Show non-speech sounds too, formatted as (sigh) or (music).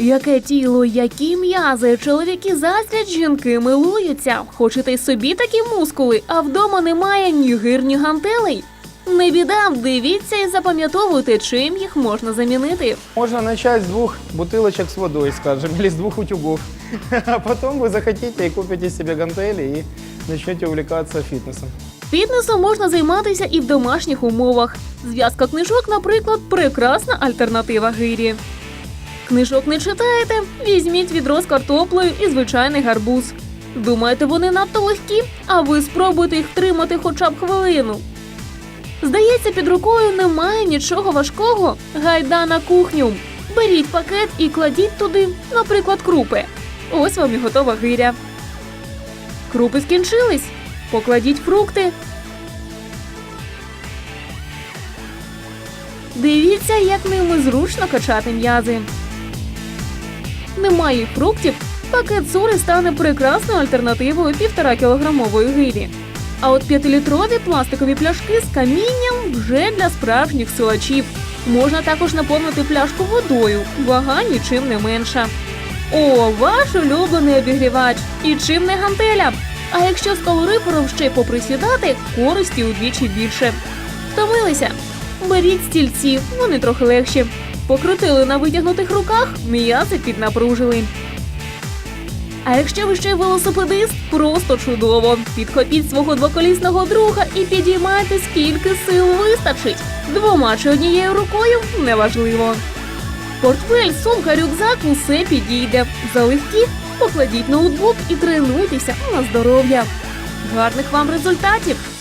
Яке тіло, які м'язи, чоловіки заздрять, жінки милуються. Хочете й собі такі мускули, а вдома немає ні гир, ні гантелей. Не біда, дивіться і запам'ятовуйте, чим їх можна замінити. Можно начать с двух бутылочек с водой, скажем, или (laughs) с двух утюгов. А потом вы захотите и купите себе гантели и начнете увлекаться фитнесом. Фітнесом можна займатися і в домашніх умовах. Зв'язка книжок, наприклад, прекрасна альтернатива гирі. Книжок не читаєте? Візьміть відро з картоплею і звичайний гарбуз. Думаєте, вони надто легкі, а ви спробуйте їх втримати хоча б хвилину. Здається, під рукою немає нічого важкого. Гайда на кухню. Беріть пакет і кладіть туди, наприклад, крупи. Ось вам і готова гиря. Крупи скінчились. Покладіть фрукти. Дивіться, як ними зручно качати м'язи. Немає фруктів, пакет сури стане прекрасною альтернативою півтора кілограмової гирі. А от п'ятилітрові пластикові пляшки з камінням вже для справжніх силачів. Можна також наповнити пляшку водою, вага нічим не менша. О, ваш улюблений обігрівач! І чим не гантеля? А якщо з калорифером ще й поприсідати, користі удвічі більше. Втомилися? Беріть стільці, вони трохи легші. Покрутили на витягнутих руках, м'язи піднапружили. А якщо ви ще велосипедист, просто чудово. Підхопіть свого двоколісного друга і підіймайте, скільки сил вистачить. Двома чи однією рукою неважливо. Портфель, сумка, рюкзак усе підійде. Залегкі покладіть ноутбук і тренуйтеся на здоров'я. Гарних вам результатів!